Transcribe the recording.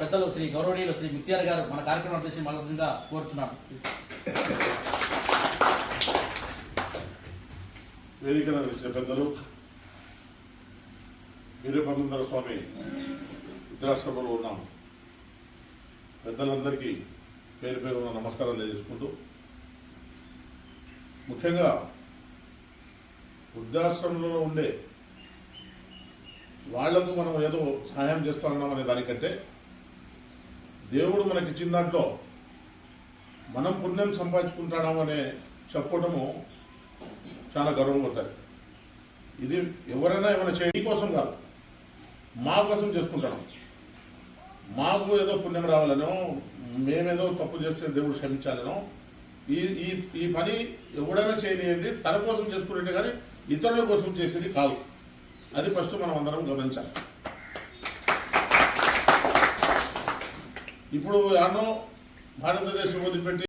పెద్దలు శ్రీ గౌరవనీయులు శ్రీ మిత్యాల గారు మన కార్యక్రమం చేసి మనసుగా కోరుచున్నాను. వేదికన ఇచ్చే పెద్దలు వీరభద్ర స్వామి వృద్ధాశ్రమంలో ఉన్నాం. పెద్దలందరికీ పేరు పేరున నమస్కారం తెలియజేసుకుంటూ ముఖ్యంగా వృద్ధాశ్రమంలో ఉండే వాళ్ళకు మనం ఏదో సహాయం చేస్తా ఉన్నాం అనే దానికంటే దేవుడు మనకి ఇచ్చిన దాంట్లో మనం పుణ్యం సంపాదించుకుంటాడామనే చెప్పడము చాలా గర్వంగా ఉంటుంది. ఇది ఎవరైనా ఏమైనా చేయడం కోసం కాదు మా కోసం చేసుకుంటాం. మాకు ఏదో పుణ్యం రావాలనో మేమేదో తప్పు చేస్తే దేవుడు క్షమించాలనో ఈ ఈ ఈ పని ఎవడైనా చేయనియండి తన కోసం చేసుకునేట్టు కానీ ఇతరుల కోసం చేసేది కాదు. అది ఫస్ట్ మనం అందరం గమనించాలి. ఇప్పుడు అను భారతదేశం వదిలిపెట్టి